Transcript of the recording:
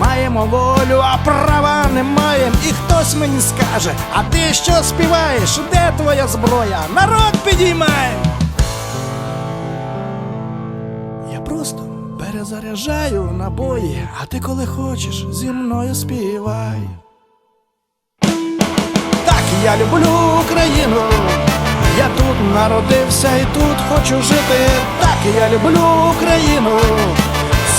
Маємо волю, а права не маємо. І хтось мені скаже, а ти що співаєш? Де твоя зброя? Народ підіймай! Я просто перезаряджаю набої, а ти коли хочеш зі мною співай. Так, я люблю Україну. Я тут народився і тут хочу жити. Так, я люблю Україну.